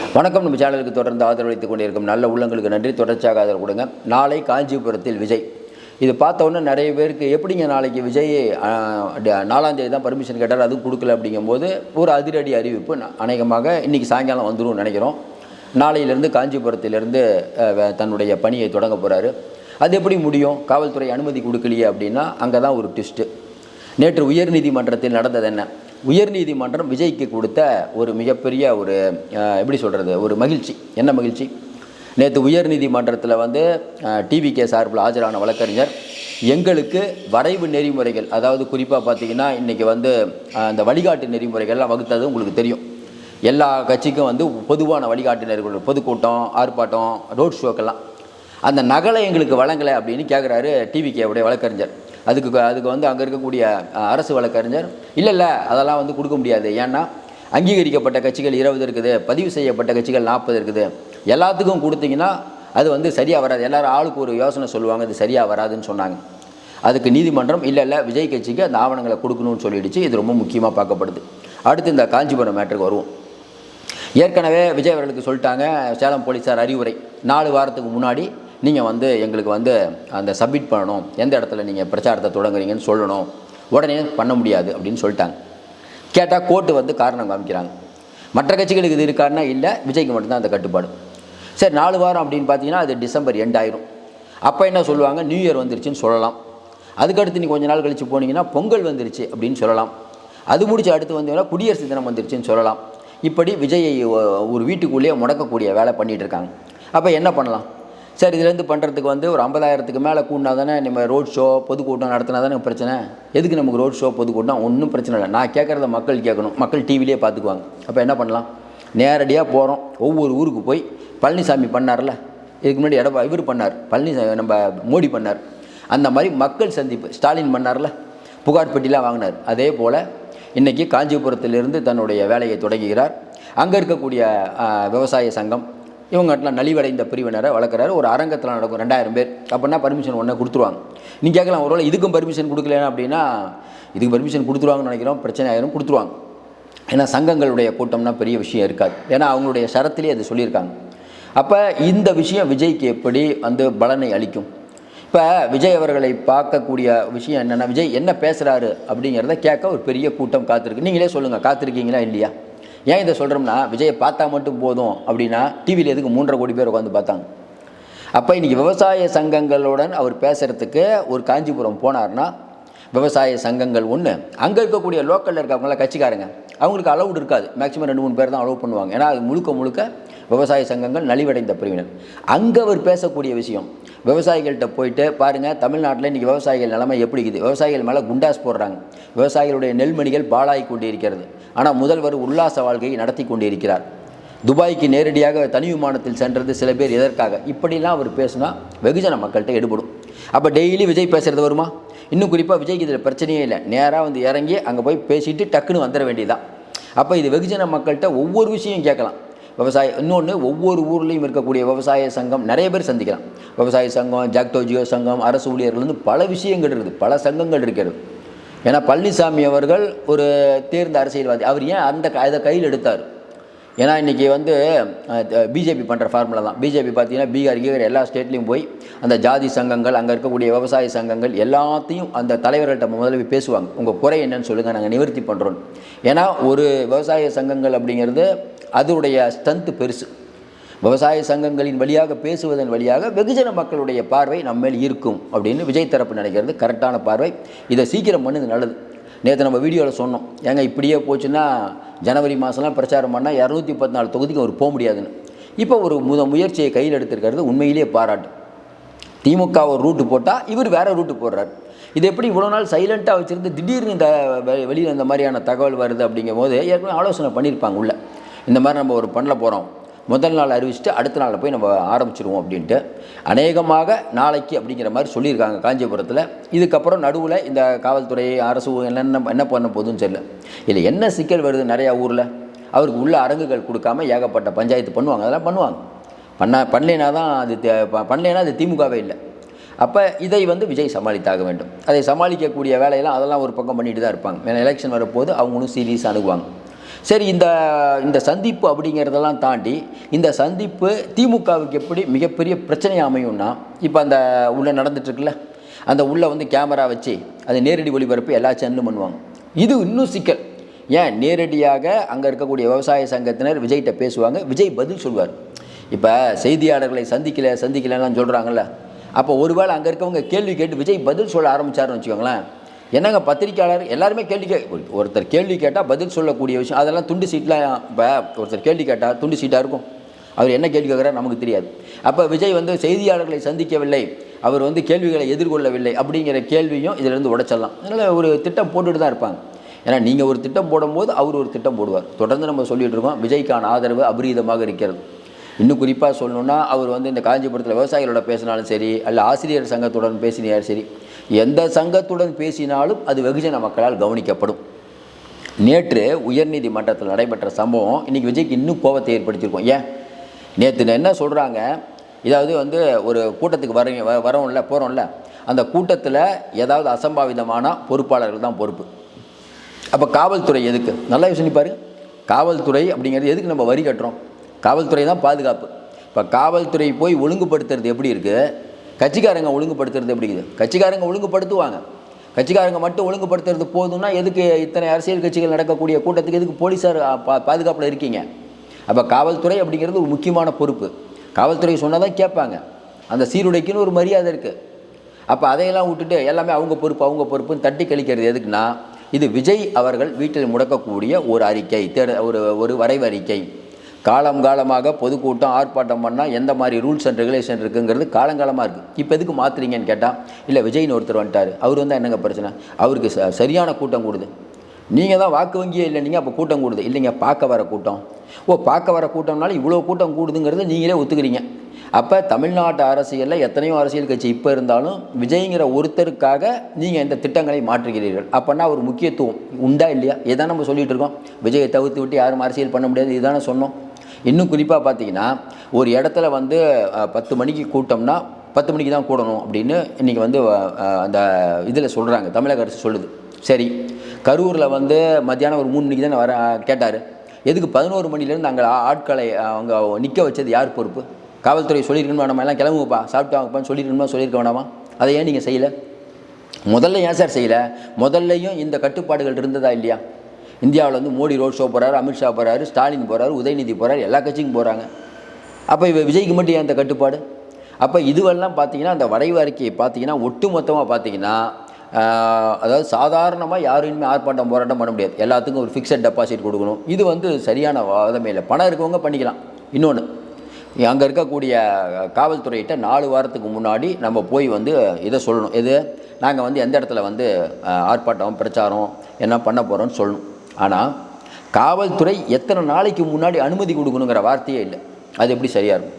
வணக்கம். நம்ம சேனலுக்கு தொடர்ந்து ஆதரவளித்துக் கொண்டிருக்கும் நல்ல உள்ளங்களுக்கு நன்றி. தொடர்ச்சியாக ஆதரவு கொடுங்க. நாளை காஞ்சிபுரத்தில் விஜய். இது பார்த்தோன்னே நிறைய பேருக்கு எப்படிங்க நாளைக்கு விஜய் நாலாந்தேதி தான் பர்மிஷன் கேட்டார் அதுவும் கொடுக்கல அப்படிங்கும்போது ஒரு அதிரடி அறிவிப்பு அநேகமாக இன்றைக்கி சாயங்காலம் வந்துடும் நினைக்கிறோம். நாளையிலேருந்து காஞ்சிபுரத்திலேருந்து தன்னுடைய பணியை தொடங்க போகிறாரு அது எப்படி முடியும்? காவல்துறை அனுமதி கொடுக்கலையே அப்படின்னா அங்கே தான் ஒரு ட்விஸ்ட்டு. நேற்று உயர்நீதிமன்றத்தில் நடந்தது என்ன? உயர்நீதிமன்றம் விஜய்க்கு கொடுத்த ஒரு மிகப்பெரிய ஒரு எப்படி சொல்கிறது ஒரு மகிழ்ச்சி. என்ன மகிழ்ச்சி? நேற்று உயர்நீதிமன்றத்தில் வந்து டிவிகே சார்பில் ஆஜரான வழக்கறிஞர் எங்களுக்கு வரைவு நெறிமுறைகள் அதாவது குறிப்பாக பார்த்தீங்கன்னா இன்றைக்கி வந்து அந்த வழிகாட்டு நெறிமுறைகள்லாம் வகுத்தது உங்களுக்கு தெரியும். எல்லா கட்சிக்கும் வந்து பொதுவான வழிகாட்டு நெறிமுறை பொதுக்கூட்டம் ஆர்ப்பாட்டம் ரோட் ஷோக்கெல்லாம். அந்த நகலை எங்களுக்கு வழங்கலை அப்படின்னு கேட்குறாரு டிவிகேவுடைய வழக்கறிஞர். அதுக்கு அதுக்கு வந்து அங்கே இருக்கக்கூடிய அரசு வழக்கறிஞர் இல்லை இல்லை அதெல்லாம் வந்து கொடுக்க முடியாது. ஏன்னா அங்கீகரிக்கப்பட்ட கட்சிகள் இருபது இருக்குது பதிவு செய்யப்பட்ட கட்சிகள் நாற்பது இருக்குது. எல்லாத்துக்கும் கொடுத்தீங்கன்னா அது வந்து சரியாக வராது. எல்லோரும் ஆளுக்கு ஒரு யோசனை சொல்லுவாங்க இது சரியாக வராதுன்னு சொன்னாங்க. அதுக்கு நீதிமன்றம் இல்லை இல்லை விஜய் கட்சிக்கு அந்த ஆவணங்களை கொடுக்கணும்னு சொல்லிடுச்சு. இது ரொம்ப முக்கியமாக பார்க்கப்படுது. அடுத்து இந்த காஞ்சிபுரம் மேட்டருக்கு வருவோம். ஏற்கனவே விஜய் அவர்களுக்கு சொல்லிட்டாங்க சேலம் போலீஸார் அறிவுரை. நாலு வாரத்துக்கு முன்னாடி நீங்கள் வந்து எங்களுக்கு வந்து அந்த சப்மிட் பண்ணணும். எந்த இடத்துல நீங்கள் பிரச்சாரத்தை தொடங்குறீங்கன்னு சொல்லணும். உடனே பண்ண முடியாது அப்படின்னு சொல்லிட்டாங்க. கேட்டால் கோர்ட்டு வந்து காரணம் காமிக்கிறாங்க. மற்ற கட்சிகளுக்கு இது இருக்காருன்னா இல்லை விஜய்க்கு மட்டும்தான் அந்த கட்டுப்பாடு. சரி நாலு வாரம் அப்படின்னு பார்த்தீங்கன்னா அது டிசம்பர் எண்ட் ஆயிரும். அப்போ என்ன சொல்லுவாங்க? நியூ இயர் வந்துருச்சுன்னு சொல்லலாம். அதுக்கடுத்து நீ கொஞ்ச நாள் கழித்து போனீங்கன்னா பொங்கல் வந்துருச்சு அப்படின்னு சொல்லலாம். அது முடிச்சு அடுத்து வந்தீங்கன்னா குடியரசு தினம் வந்துருச்சுன்னு சொல்லலாம். இப்படி விஜயை ஒரு வீட்டுக்குள்ளேயே முடக்கக்கூடிய வேலை பண்ணிகிட்டு இருக்காங்க. அப்போ என்ன பண்ணலாம்? சரி இதுலேருந்து பண்ணுறதுக்கு வந்து ஒரு ஐம்பதாயிரத்துக்கு மேலே கூட்டினா தானே நம்ம ரோட் ஷோ பொதுக்கூட்டம் நடத்தினா தானே பிரச்சனை? எதுக்கு நமக்கு ரோட் ஷோ பொதுக்கூட்டம்? ஒன்றும் பிரச்சனை இல்லை. நான் கேட்குறத மக்கள் கேட்கணும் மக்கள் டிவிலே பார்த்துக்குவாங்க அப்போ என்ன பண்ணலாம்? நேரடியாக போகிறோம் ஒவ்வொரு ஊருக்கு போய் பழனிசாமி பண்ணார்ல? இதுக்கு முன்னாடி எடப்பா இவர் பண்ணார். பழனிசாமி நம்ம மோடி பண்ணார். அந்த மாதிரி மக்கள் சந்திப்பு. ஸ்டாலின் பண்ணார்ல? புகார் பெட்டிலாம் வாங்கினார். அதே போல் இன்றைக்கி காஞ்சிபுரத்திலிருந்து தன்னுடைய வேலையை தொடங்குகிறார். அங்கே இருக்கக்கூடிய விவசாய சங்கம் இவங்கட்டெலாம் நலிவடைந்த பிரிவினரை வளர்க்குறாரு. ஒரு அரங்கத்தில் நடக்கும் ரெண்டாயிரம் பேர். அப்படின்னா பர்மிஷன் ஒன்றே கொடுத்துருவாங்க. நீங்கள் கேட்கலாம் ஒருவேளை இதுக்கும் பர்மிஷன் கொடுக்கலனா அப்படின்னா இதுக்கு பர்மிஷன் கொடுத்துருவாங்கன்னு நினைக்கிறோம் பிரச்சனை ஆயிரும் கொடுத்துருவாங்க. ஏன்னா சங்கங்களுடைய கூட்டம்னா பெரிய விஷயம் இருக்காது. ஏன்னா அவங்களுடைய சரத்துலேயே அது சொல்லியிருக்காங்க. அப்போ இந்த விஷயம் விஜய்க்கு எப்படி வந்து பலனை அளிக்கும்? இப்போ விஜய் அவர்களை பார்க்கக்கூடிய விஷயம் என்னென்னா விஜய் என்ன பேசுகிறாரு அப்படிங்கிறத கேட்க ஒரு பெரிய கூட்டம் காத்திருக்கு. நீங்களே சொல்லுங்கள் காத்திருக்கீங்களா இல்லையா? ஏன் இதை சொல்கிறோம்னா விஜயை பார்த்தா மட்டும் போதும் அப்படின்னா டிவியில் எதுக்கு மூன்றரை கோடி பேர் உட்காந்து பார்த்தாங்க. அப்போ இன்றைக்கி விவசாய சங்கங்களுடன் அவர் பேசுகிறதுக்கு ஒரு காஞ்சிபுரம் போனார்னா விவசாய சங்கங்கள் ஒன்று அங்கே இருக்கக்கூடிய லோக்கலில் இருக்கவங்களாம் கட்சிக்காரங்க அவங்களுக்கு அலவுட் இருக்காது. மேக்ஸிமம் ரெண்டு மூணு பேர் தான் அலோவ் பண்ணுவாங்க. ஏன்னா அது முழுக்க முழுக்க விவசாய சங்கங்கள் நலிவடைந்த பிரிவினர். அங்கே அவர் பேசக்கூடிய விஷயம் விவசாயிகள்கிட்ட போயிட்டு பாருங்கள் தமிழ்நாட்டில் இன்றைக்கி விவசாயிகள் நிலைமை எப்படி இருக்குது? விவசாயிகள் மேலே குண்டாஸ் போடுறாங்க. விவசாயிகளுடைய நெல்மணிகள் பாலாகி கொண்டிருக்கிறது. ஆனால் முதல்வர் உல்லாச வாழ்க்கையை நடத்தி கொண்டிருக்கிறார். துபாய்க்கு நேரடியாக தனி விமானத்தில் சென்றது சில பேர் எதற்காக? இப்படிலாம் அவர் பேசுனா வெகுஜன மக்கள்கிட்ட எடுபடும். அப்போ டெய்லி விஜய் பேசுகிறது வருமா? இன்னும் குறிப்பாக விஜய்க்கு இதில் பிரச்சனையே இல்லை. நேராக வந்து இறங்கி அங்கே போய் பேசிட்டு டக்குன்னு வந்துட வேண்டியதான் அப்போ இது வெகுஜன மக்கள்கிட்ட ஒவ்வொரு விஷயம் கேட்கலாம். விவசாய இன்னொன்று ஒவ்வொரு ஊர்லேயும் இருக்கக்கூடிய விவசாய சங்கம் நிறைய பேர் சந்திக்கலாம் விவசாய சங்கம் ஜாக்டோஜியோ சங்கம் அரசு ஊழியர்கள்லேருந்து பல விஷயங்கள் இருக்குது பல சங்கங்கள் இருக்கிறது. ஏன்னா பழனிசாமி அவர்கள் ஒரு தேர்ந்த அரசியல்வாதி. அவர் ஏன் அந்த க- அதை கையில் எடுத்தார்? ஏன்னா இன்றைக்கி வந்து பிஜேபி பண்ணுற ஃபார்முலா தான். பிஜேபி பார்த்தீங்கன்னா பீகார் கீகார் எல்லா ஸ்டேட்லேயும் போய் அந்த ஜாதி சங்கங்கள் அங்கே இருக்கக்கூடிய விவசாய சங்கங்கள் எல்லாத்தையும் அந்த தலைவர்கள்ட்ட முதல்ல பேசுவாங்க. உங்கள் குறை என்னன்னு சொல்லுங்கள் நாங்கள் நிவர்த்தி பண்ணுறோம் ஏன்னா ஒரு விவசாய சங்கங்கள் அப்படிங்கிறது அதனுடைய ஸ்ட்ரென்த்து பெருசு விவசாய சங்கங்களின் வழியாக பேசுவதன் வழியாக வெகுஜன மக்களுடைய பார்வை நம்ம மேல் இருக்கும் அப்படின்னு விஜய் தரப்பு நினைக்கிறது கரெக்டான பார்வை இதை சீக்கிரம் பண்ணுது நல்லது நேற்று நம்ம வீடியோவில் சொன்னோம் ஏங்க இப்படியே போச்சுன்னா ஜனவரி மாதம்லாம் பிரச்சாரம் பண்ணால் இரநூத்தி பத்து நாலு தொகுதிக்கு அவர் போக முடியாதுன்னு இப்போ ஒரு முத முயற்சியை கையில் எடுத்திருக்கிறது உண்மையிலேயே பாராட்டு திமுக ஒரு ரூட்டு போட்டால் இவர் வேறு ரூட்டு போடுறார் இது எப்படி இவ்வளோ நாள் சைலண்ட்டாக வச்சுருந்து திடீர்னு இந்த வெ- வெளியில் இந்த மாதிரியான தகவல் வருது அப்படிங்கும் போது ஏற்கனவே ஆலோசனை பண்ணியிருப்பாங்க உள்ளே இந்த மாதிரி நம்ம ஒரு பண்ணல போகிறோம் முதல் நாள் அறிவிச்சுட்டு அடுத்த நாளில் போய் நம்ம ஆரம்பிச்சிருவோம் அப்படின்ட்டு. அநேகமாக நாளைக்கு அப்படிங்கிற மாதிரி சொல்லியிருக்காங்க காஞ்சிபுரத்தில். இதுக்கப்புறம் நடுவில் இந்த காவல்துறை அரசு என்னென்ன என்ன பண்ண போதுன்னு தெரியல. இதில் என்ன சிக்கல் வருது நிறையா ஊரில்? அவருக்கு உள்ள அரங்குகள் கொடுக்காம ஏகப்பட்ட பஞ்சாயத்து பண்ணுவாங்க. அதெல்லாம் பண்ணுவாங்க. பண்ண பண்ணலைனா தான் அது தே- ப- அது திமுகவே இல்லை. அப்போ இதை வந்து விஜய் சமாளித்தாக வேண்டும். அதை சமாளிக்கக்கூடிய வேலையெல்லாம் அதெல்லாம் ஒரு பக்கம் பண்ணிட்டு தான் இருப்பாங்க. ஏன்னா எலெக்ஷன் வரப்போது அவங்களும் சீரியஸ் அணுகுவாங்க. சரி இந்த இந்த சந்திப்பு அப்படிங்கிறதெல்லாம் தாண்டி இந்த சந்திப்பு திமுகவுக்கு எப்படி மிகப்பெரிய பிரச்சனை அமையும்னா இப்போ அந்த உள்ளே நடந்துட்டுருக்குல்ல அந்த உள்ளே வந்து கேமரா வச்சு அது நேரடி ஒளிபரப்பு எல்லா சேனலும் பண்ணுவாங்க. இது இன்னும் சிக்கல். ஏன்? நேரடியாக அங்கே இருக்கக்கூடிய விவசாய சங்கத்தினர் விஜய்கிட்ட பேசுவாங்க விஜய் பதில் சொல்வார். இப்போ செய்தியாளர்களை சந்திக்கல சந்திக்கலைலாம் சொல்கிறாங்கல்ல அப்போ ஒருவேளை அங்கே இருக்கவங்க கேள்வி கேட்டு விஜய் பதில் சொல்ல ஆரம்பிச்சாருன்னு வச்சுக்கோங்களேன் என்னங்க பத்திரிக்கையாளர்? எல்லாருமே கேள்வி கே ஒருத்தர் கேள்வி கேட்டால் பதில் சொல்லக்கூடிய விஷயம் அதெல்லாம் துண்டு சீட்லாம் இப்போ ஒருத்தர் கேள்வி கேட்டால் துண்டு சீட்டாக இருக்கும். அவர் என்ன கேள்வி கேட்குறாரு நமக்கு தெரியாது. அப்போ விஜய் வந்து செய்தியாளர்களை சந்திக்கவில்லை அவர் வந்து கேள்விகளை எதிர்கொள்ளவில்லை அப்படிங்கிற கேள்வியும் இதிலிருந்து உடைச்சிடலாம். அதனால் ஒரு திட்டம் போட்டுட்டு தான் இருப்பாங்க. ஏன்னா நீங்கள் ஒரு திட்டம் போடும்போது அவர் ஒரு திட்டம் போடுவார். தொடர்ந்து நம்ம சொல்லிட்டு இருக்கோம் விஜய்க்கான ஆதரவு அபரீதமாக இருக்கிறது. இன்னும் குறிப்பாக சொல்லணும்னா அவர் வந்து இந்த காஞ்சிபுரத்தில் விவசாயிகளோட பேசினாலும் சரி அல்ல ஆசிரியர் சங்கத்துடன் பேசினாலும் சரி எந்த சங்கத்துடன் பேசினாலும் அது வெகுஜன மக்களால் கவனிக்கப்படும். நேற்று உயர்நீதிமன்றத்தில் நடைபெற்ற சம்பவம் இன்றைக்கி விஜய்க்கு இன்னும் கோபத்தை ஏற்படுத்தியிருக்கோம். ஏன்? நேற்று என்ன சொல்கிறாங்க இதாவது வந்து ஒரு கூட்டத்துக்கு வரீங்க வ- வரோம்ல போகிறோம்ல அந்த கூட்டத்தில் ஏதாவது அசம்பாவிதமான பொறுப்பாளர்கள் தான் பொறுப்பு. அப்போ காவல்துறை எதுக்கு? நல்லா யோசனை பாருங்க காவல்துறை அப்படிங்கிறது எதுக்கு நம்ம வரி கட்டுறோம்? காவல்துறை தான் பாதுகாப்பு. இப்போ காவல்துறை போய் ஒழுங்குபடுத்துறது எப்படி இருக்குது கட்சிக்காரங்க ஒழுங்குபடுத்துறது எப்படி இருக்குது? கட்சிக்காரங்க ஒழுங்குபடுத்துவாங்க. கட்சிக்காரங்க மட்டும் ஒழுங்குபடுத்துறது போதும்னா எதுக்கு இத்தனை அரசியல் கட்சிகள் நடக்கக்கூடிய கூட்டத்துக்கு எதுக்கு போலீஸார் பா பாதுகாப்பில் இருக்கீங்க? அப்போ காவல்துறை அப்படிங்கிறது ஒரு முக்கியமான பொறுப்பு. காவல்துறை சொன்னால் தான் கேட்பாங்க. அந்த சீருடைக்குன்னு ஒரு மரியாதை இருக்குது அப்போ அதையெல்லாம் விட்டுட்டு எல்லாமே அவங்க பொறுப்பு அவங்க பொறுப்புன்னு தட்டி கழிக்கிறது எதுக்குன்னா இது விஜய் அவர்கள் வீட்டில் முடக்கக்கூடிய ஒரு அறிக்கை தேட ஒரு ஒரு வரைவு அறிக்கை. காலம் காலமாக பொதுக்கூட்டம் ஆர்ப்பாட்டம் பண்ணால் எந்த மாதிரி ரூல்ஸ் அண்ட் ரெகுலேஷன் இருக்குங்கிறது காலங்காலமாக இருக்குது இப்போ எதுக்கு மாற்றுறீங்கன்னு கேட்டால் இல்லை விஜய்னு ஒருத்தர் வந்துட்டார். அவர் வந்தால் என்னங்க பிரச்சனை? அவருக்கு ச சரியான கூட்டம் கூடுது. நீங்கள் தான் வாக்கு வங்கியே இல்லை நீங்கள் அப்போ கூட்டம் கூடுது. இல்லைங்க பார்க்க வர கூட்டம். ஓ பார்க்க வர கூட்டம்னால இவ்வளோ கூட்டம் கூடுதுங்கிறத நீங்களே ஒத்துக்கிறீங்க. அப்போ தமிழ்நாட்டு அரசியலில் எத்தனையோ அரசியல் கட்சி இப்போ இருந்தாலும் விஜய்ங்கிற ஒருத்தருக்காக நீங்கள் இந்த திட்டங்களை மாற்றுகிறீர்கள். அப்போனா ஒரு முக்கியத்துவம் உண்டா இல்லையா? இதான் நம்ம சொல்லிகிட்டு இருக்கோம். விஜயை தவிர்த்து விட்டு யாரும் அரசியல் பண்ண முடியாது. இதுதானே சொன்னோம். இன்னும் குறிப்பாக பார்த்தீங்கன்னா ஒரு இடத்துல வந்து பத்து மணிக்கு கூட்டம்னா பத்து மணிக்கு தான் கூடணும் அப்படின்னு இன்றைக்கி வந்து அந்த இதில் சொல்கிறாங்க தமிழக அரசு சொல்லுது. சரி கரூரில் வந்து மத்தியானம் ஒரு மூணு மணிக்கு தான் வர கேட்டார். எதுக்கு பதினோரு மணிலேருந்து அங்கே ஆட்களை அவங்க நிற்க வச்சது யார் பொறுப்பு? காவல்துறை சொல்லியிருக்கணும்? வேணாமா எல்லாம் கிளம்புப்பா சாப்பிட்டு வாங்கப்பான்னு சொல்லியிருக்கணுமா சொல்லியிருக்க வேணாமா? அதை ஏன் நீங்கள் செய்யலை? முதல்ல ஏன் சார் செய்யலை? முதல்லையும் இந்த கட்டுப்பாடுகள் இருந்ததா இல்லையா? இந்தியாவில் வந்து மோடி ரோட் ஷோ போகிறாரு அமித்ஷா போகிறாரு ஸ்டாலின் போகிறாரு உதயநிதி போகிறாரு எல்லா கட்சிக்கும் போகிறாங்க அப்போ இவ விஜய்க்கு மட்டும் ஏன் அந்த கட்டுப்பாடு? அப்போ இதுவெல்லாம் பார்த்தீங்கன்னா அந்த வரைவு அறிக்கையை பார்த்தீங்கன்னா ஒட்டுமொத்தமாக பார்த்தீங்கன்னா அதாவது சாதாரணமாக யாருமே ஆர்ப்பாட்டம் போராட்டம் பண்ண முடியாது. எல்லாத்துக்கும் ஒரு ஃபிக்ஸட் டெபாசிட் கொடுக்கணும். இது வந்து சரியான வாதமே இல்லை. பணம் இருக்கவங்க பண்ணிக்கலாம். இன்னொன்று அங்கே இருக்கக்கூடிய காவல்துறையிட்ட நாலு வாரத்துக்கு முன்னாடி நம்ம போய் வந்து இதை சொல்லணும். எது நாங்கள் வந்து எந்த இடத்துல வந்து ஆர்ப்பாட்டம் பிரச்சாரம் என்ன பண்ண போகிறோம்னு சொல்லணும். ஆனால் காவல்துறை எத்தனை நாளைக்கு முன்னாடி அனுமதி கொடுக்கணுங்கிற வார்த்தையே இல்லை. அது எப்படி சரியாக இருக்கும்?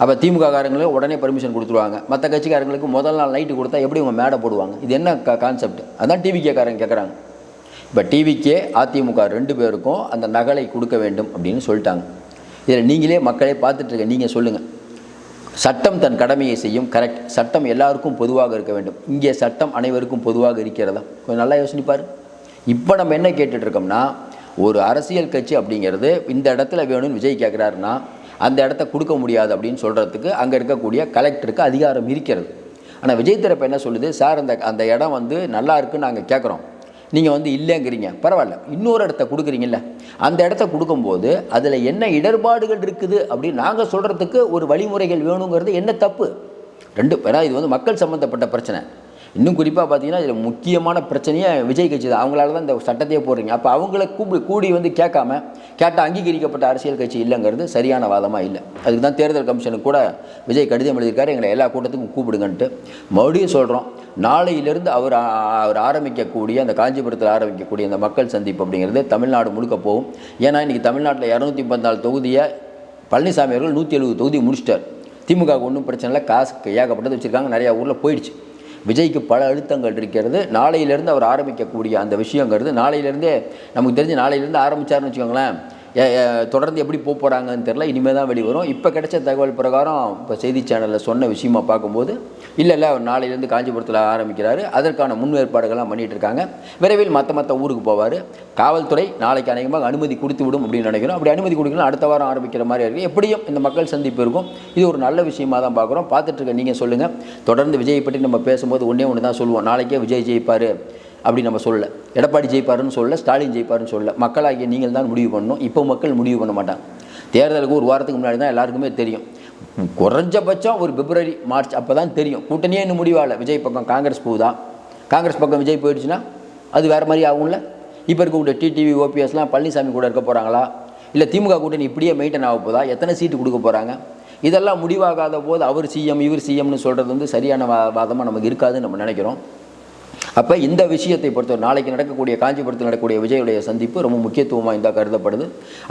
அப்போ திமுக காரங்களுக்கு உடனே பர்மிஷன் கொடுத்துருவாங்க. மற்ற கட்சிக்காரங்களுக்கு முதல் நாள் நைட்டு கொடுத்தா எப்படி உங்கள் மேடை போடுவாங்க? இது என்ன க கான்செப்ட் அதான் டிவிகேக்காரங்க கேட்குறாங்க இப்போ டிவிக்கே அதிமுக ரெண்டு பேருக்கும் அந்த நகலை கொடுக்க வேண்டும் அப்படின்னு சொல்லிட்டாங்க. இதில் நீங்களே மக்களே பார்த்துட்ருக்க நீங்கள் சொல்லுங்கள் சட்டம் தன் கடமையை செய்யும். கரெக்ட் சட்டம் எல்லாருக்கும் பொதுவாக இருக்க வேண்டும். இங்கே சட்டம் அனைவருக்கும் பொதுவாக இருக்கிறதா? கொஞ்சம் நல்லா யோசனைப்பார் இப்போ நம்ம என்ன கேட்டுட்ருக்கோம்னா ஒரு அரசியல் கட்சி அப்படிங்கிறது இந்த இடத்துல வேணும்னு விஜய் கேட்குறாருன்னா அந்த இடத்த கொடுக்க முடியாது அப்படின்னு சொல்கிறதுக்கு அங்கே இருக்கக்கூடிய கலெக்டருக்கு அதிகாரம் இருக்கிறது. ஆனால் விஜய் தரப்பு என்ன சொல்லுது? சார் அந்த அந்த இடம் வந்து நல்லா இருக்குன்னு நாங்கள் கேட்குறோம் நீங்கள் வந்து இல்லைங்கிறீங்க. பரவாயில்ல. இன்னொரு இடத்த கொடுக்குறீங்கல்ல. அந்த இடத்த கொடுக்கும்போது அதில் என்ன இடர்பாடுகள் இருக்குது? அப்படின்னு நாங்கள் சொல்கிறதுக்கு ஒரு வழிமுறைகள் வேணுங்கிறது என்ன தப்பு? ரெண்டு ஏன்னா இது வந்து மக்கள் சம்மந்தப்பட்ட பிரச்சனை. இன்னும் குறிப்பாக பார்த்தீங்கன்னா இதில் முக்கியமான பிரச்சனையே விஜய் கட்சி தான். அவங்களால தான் இந்த சட்டத்தையே போடுறீங்க. அப்போ அவங்கள கூப்பி கூடி வந்து கேட்காம கேட்டால் அங்கீகரிக்கப்பட்ட அரசியல் கட்சி இல்லைங்கிறது சரியான வாதமாக இல்லை. அதுக்கு தான் தேர்தல் கமிஷனுக்கு கூட விஜய் கடிதம் எழுதியிருக்காரு. எங்களை எல்லா கூட்டத்துக்கும் கூப்பிடுங்கன்ட்டு மறுபடியும் சொல்கிறோம் நாளையிலிருந்து அவர் அவர் ஆரம்பிக்கக்கூடிய அந்த காஞ்சிபுரத்தில் ஆரம்பிக்கக்கூடிய அந்த மக்கள் சந்திப்பு அப்படிங்கிறது தமிழ்நாடு முழுக்க போகும். ஏன்னா இன்றைக்கி தமிழ்நாட்டில் இரநூத்தி பதினாலு தொகுதியை பழனிசாமி அவர்கள் நூற்றி எழுபது தொகுதி முடிச்சிட்டார். திமுக ஒன்றும் பிரச்சனை இல்லை. காசு ஏகப்பட்டது வச்சுருக்காங்க. நிறையா ஊரில் போயிடுச்சு. விஜய்க்கு பல அழுத்தங்கள் இருக்கிறது. நாளையிலேருந்து அவர் ஆரம்பிக்கக்கூடிய அந்த விஷயங்கிறது நாளையிலேருந்தே நமக்கு தெரிஞ்சு நாளையிலேருந்து ஆரம்பிச்சாருன்னு வச்சுக்கோங்களேன் தொடர்ந்து எப்படி போக போகிறாங்கன்னு தெரில இனிமேல் தான் வெளிவரும் இப்போ கிடைச்ச தகவல் பிரகாரம் இப்போ செய்தி சேனலில் சொன்ன விஷயமா பார்க்கும்போது இல்லை இல்லை அவர் நாளையிலேருந்து காஞ்சிபுரத்தில் ஆரம்பிக்கிறாரு. அதற்கான முன்னேற்பாடுகள்லாம் பண்ணிகிட்டு இருக்காங்க. விரைவில் மற்ற மற்ற ஊருக்கு போவார். காவல்துறை நாளைக்கு அநேகமாக அனுமதி கொடுத்து விடும் அப்படின்னு நினைக்கிறோம். அப்படி அனுமதி கொடுக்கலாம். அடுத்த வாரம் ஆரம்பிக்கிற மாதிரி இருக்குது எப்படியும் இந்த மக்கள் சந்திப்பு இருக்கும். இது ஒரு நல்ல விஷயமாக தான் பார்க்குறோம். பார்த்துட்டு இருக்க நீங்கள் சொல்லுங்கள் தொடர்ந்து விஜய் பற்றி நம்ம பேசும்போது ஒன்றே ஒன்று தான் சொல்லுவோம். நாளைக்கே விஜய் ஜெயிப்பார். அப்படி நம்ம சொல்லல. எடப்பாடி ஜெயிப்பாருன்னு சொல்லல ஸ்டாலின் ஜெயிப்பாருன்னு சொல்லல. மக்களாகிய நீங்கள் தான் முடிவு பண்ணணும். இப்போ மக்கள் முடிவு பண்ண மாட்டாங்க. தேர்தலுக்கு ஒரு வாரத்துக்கு முன்னாடி தான் எல்லாருக்குமே தெரியும். குறைஞ்சபட்சம் ஒரு பிப்ரவரி மார்ச் அப்போ தான் தெரியும். கூட்டணியே இன்னும் முடிவாகல. விஜய் பக்கம் காங்கிரஸ் போகுதா? காங்கிரஸ் பக்கம் விஜய் போயிடுச்சுன்னா அது வேறு மாதிரி ஆகும்ல? இப்போ இருக்கக்கூடிய டிடிவி ஓபிஎஸ்லாம் பழனிசாமி கூட இருக்க போகிறாங்களா இல்லை திமுக கூட்டணி இப்படியே மெயின்டைன் ஆக போதா? எத்தனை சீட்டு கொடுக்க போகிறாங்க இதெல்லாம் முடிவாகாத போது அவர் சிஎம் இவர் சிஎம்னு சொல்கிறது வந்து சரியான வாதமாக நமக்கு இருக்காதுன்னு நம்ம நினைக்கிறோம். அப்போ இந்த விஷயத்தை பொறுத்தவரை நாளைக்கு நடக்கக்கூடிய காஞ்சிபுரத்தில் நடக்கக்கூடிய விஜயுடைய சந்திப்பு ரொம்ப முக்கியத்துவம் வாய்ந்தா கருதப்படுது.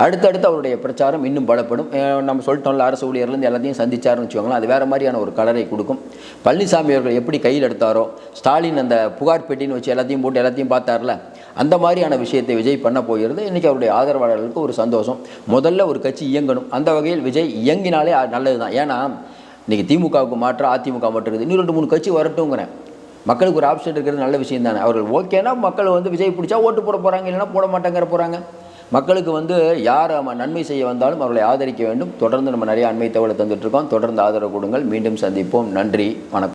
அடுத்தடுத்து அவருடைய பிரச்சாரம் இன்னும் பலப்படும். நம்ம சொல்லிட்டோம்ல அரசு ஊழியர்லேருந்து எல்லாத்தையும் சந்திச்சாருன்னு வச்சுக்கோங்களேன் அது வேறு மாதிரியான ஒரு கலரை கொடுக்கும். பழனிசாமி அவர்கள் எப்படி கையில் எடுத்தாரோ ஸ்டாலின் அந்த புகார் பெட்டின்னு வச்சு எல்லாத்தையும் போட்டு எல்லாத்தையும் பார்த்தார்ல அந்த மாதிரியான விஷயத்தை விஜய் பண்ண போகிறது. இன்றைக்கி அவருடைய ஆதரவாளர்களுக்கு ஒரு சந்தோஷம். முதல்ல ஒரு கட்சி இயங்கணும். அந்த வகையில் விஜய் இயங்கினாலே நல்லது தான் ஏன்னா இன்றைக்கி திமுகவுக்கு மாற்ற அதிமுக மட்டும் இருக்குது. இன்னும் ரெண்டு மூணு கட்சி வரட்டுங்கிறேன் மக்களுக்கு ஒரு ஆப்ஷன் இருக்கிறது நல்ல விஷயம் தானே அவர்கள் ஓகேனா மக்கள் வந்து விஜய் பிடிச்சா ஓட்டு போட போகிறாங்க இல்லைன்னா போட மாட்டாங்கிற போகிறாங்க மக்களுக்கு வந்து யார் நம்ம நன்மை செய்ய வந்தாலும் அவர்களை ஆதரிக்க வேண்டும். தொடர்ந்து நம்ம நிறைய அண்மை தகவலை தந்துட்டுருக்கோம் தொடர்ந்து ஆதரவு கொடுங்கள். மீண்டும் சந்திப்போம். நன்றி. வணக்கம்.